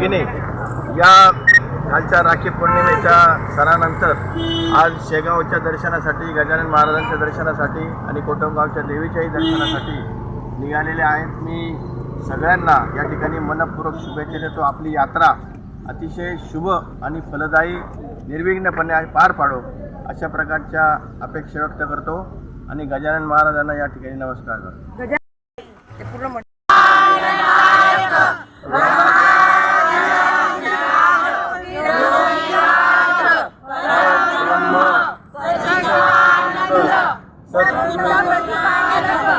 विने या कालच्या राखी पौर्णिमेच्या सणानंतर आज शेगावच्या दर्शनासाठी गजानन महाराजांच्या दर्शनासाठी आणि कोटमगावच्या देवीच्याही दर्शनासाठी निघालेले आहेत. मी सगळ्यांना या ठिकाणी मनपूर्वक शुभेच्छा देतो. आपली यात्रा अतिशय शुभ आणि फलदायी निर्विघ्नपणे पार पाडो अशा प्रकारच्या अपेक्षा व्यक्त करतो आणि गजानन महाराजांना या ठिकाणी नमस्कार करतो. 三十八分